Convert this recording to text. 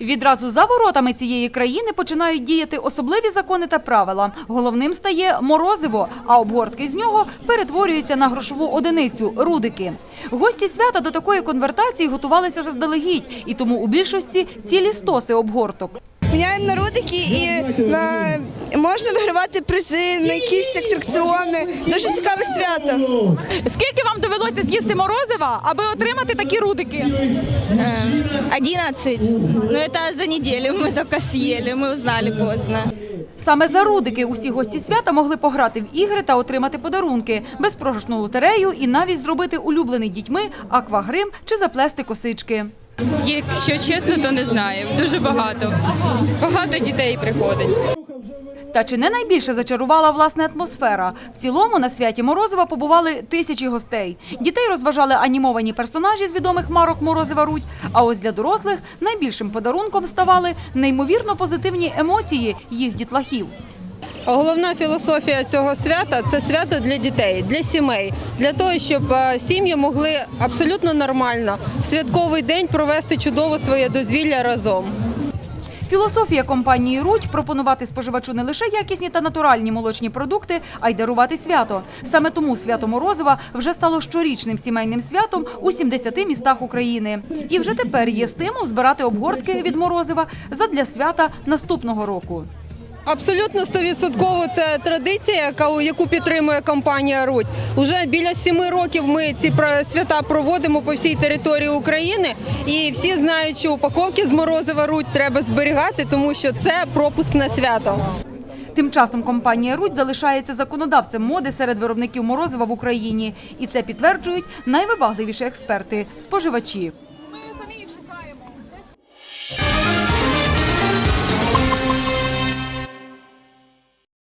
Відразу за воротами цієї країни починають діяти особливі закони та правила. Головним стає морозиво, а обгортки з нього перетворюються на грошову одиницю рудики. Гості свята до такої конвертації готувалися заздалегідь, і тому у більшості цілі стоси обгорток. Міняємо на рудики і на можна вигравати призи на якісь атракціони. Дуже цікаве свято. Скільки вам довелося з'їсти морозива, аби отримати такі рудики? 11. Но это за неделю мы только съели, мы узнали поздно. Саме за рудики усі гості свята могли пограти в ігри та отримати подарунки, безпрограшну лотерею і навіть зробити улюблений дітьми аквагрим чи заплести косички. Якщо чесно, то не знаю. Дуже багато. Багато дітей приходить. Та чи не найбільше зачарувала власне атмосфера? В цілому на святі Морозива побували тисячі гостей. Дітей розважали анімовані персонажі з відомих марок Морозива Рудь. А ось для дорослих найбільшим подарунком ставали неймовірно позитивні емоції їх дітлахів. Головна філософія цього свята це свято для дітей, для сімей, для того, щоб е, сім'ї могли абсолютно нормально в святковий день провести чудово своє дозвілля разом. Філософія компанії Рудь пропонувати споживачу не лише якісні та натуральні молочні продукти, а й дарувати свято. Саме тому свято Морозова вже стало щорічним сімейним святом у 70 містах України. І вже тепер є стимул збирати обгортки від Морозива задля свята наступного року. Абсолютно стовідсотково це традиція, яку підтримує компанія Рудь. Уже біля сіми років ми ці свята проводимо по всій території України, і всі знають, що упаковки з морозива Рудь треба зберігати, тому що це пропуск на свято. Тим часом компанія Рудь залишається законодавцем моди серед виробників морозива в Україні, і це підтверджують найвибагливіші експерти споживачі.